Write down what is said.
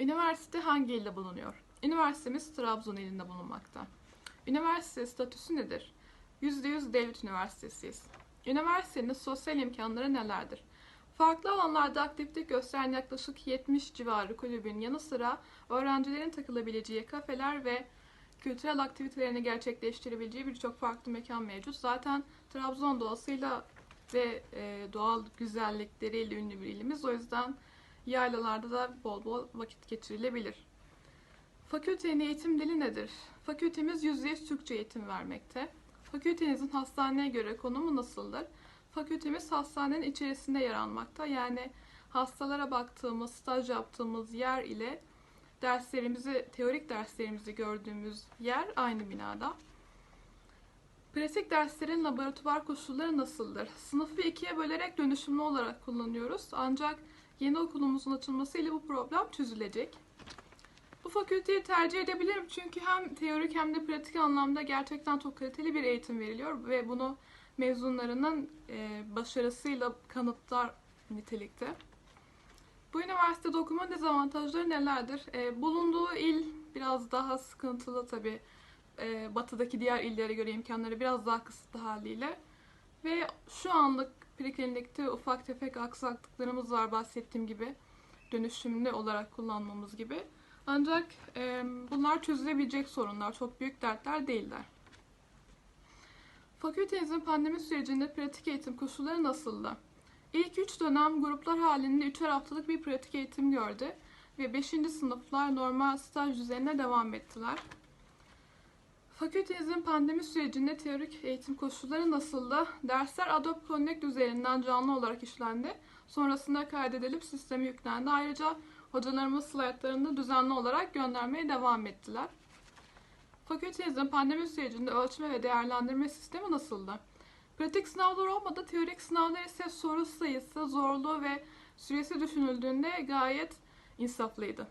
Üniversite hangi ilde bulunuyor? Üniversitemiz Trabzon ilinde bulunmakta. Üniversite statüsü nedir? %100 devlet üniversitesiyiz. Üniversitenin sosyal imkanları nelerdir? Farklı alanlarda aktiflik gösteren yaklaşık 70 civarı kulübün yanı sıra öğrencilerin takılabileceği kafeler ve kültürel aktivitelerini gerçekleştirebileceği birçok farklı mekan mevcut. Zaten Trabzon doğasıyla ve e, doğal güzellikleriyle ünlü bir ilimiz. O yüzden yaylalarda da bol bol vakit geçirilebilir. Fakültenin eğitim dili nedir? Fakültemiz %100 Türkçe eğitim vermekte. Fakültenizin hastaneye göre konumu nasıldır? Fakültemiz hastanenin içerisinde yer almakta. Yani hastalara baktığımız, staj yaptığımız yer ile derslerimizi, teorik derslerimizi gördüğümüz yer aynı binada. Pratik derslerin laboratuvar koşulları nasıldır? Sınıfı ikiye bölerek dönüşümlü olarak kullanıyoruz. Ancak yeni okulumuzun açılmasıyla bu problem çözülecek. Bu fakülteyi tercih edebilirim çünkü hem teorik hem de pratik anlamda gerçekten çok kaliteli bir eğitim veriliyor ve bunu mezunlarının e, başarısıyla kanıtlar nitelikte. Bu üniversitede okuma dezavantajları nelerdir? E, bulunduğu il biraz daha sıkıntılı tabii. E, batıdaki diğer illere göre imkanları biraz daha kısıtlı haliyle. Ve şu anlık preklinikte ufak tefek aksaklıklarımız var bahsettiğim gibi. Dönüşümlü olarak kullanmamız gibi. Ancak e, bunlar çözülebilecek sorunlar, çok büyük dertler değiller. Fakültenizin pandemi sürecinde pratik eğitim koşulları nasıldı? İlk 3 dönem gruplar halinde 3'er haftalık bir pratik eğitim gördü ve 5. sınıflar normal staj düzenine devam ettiler. Fakültenizin pandemi sürecinde teorik eğitim koşulları nasıldı? Dersler Adobe Connect üzerinden canlı olarak işlendi. Sonrasında kaydedilip sisteme yüklendi. Ayrıca hocalarımız slaytlarını düzenli olarak göndermeye devam ettiler. Fakültenizin pandemi sürecinde ölçme ve değerlendirme sistemi nasıldı? Pratik sınavlar olmadı. Teorik sınavlar ise soru sayısı, zorluğu ve süresi düşünüldüğünde gayet insaflıydı.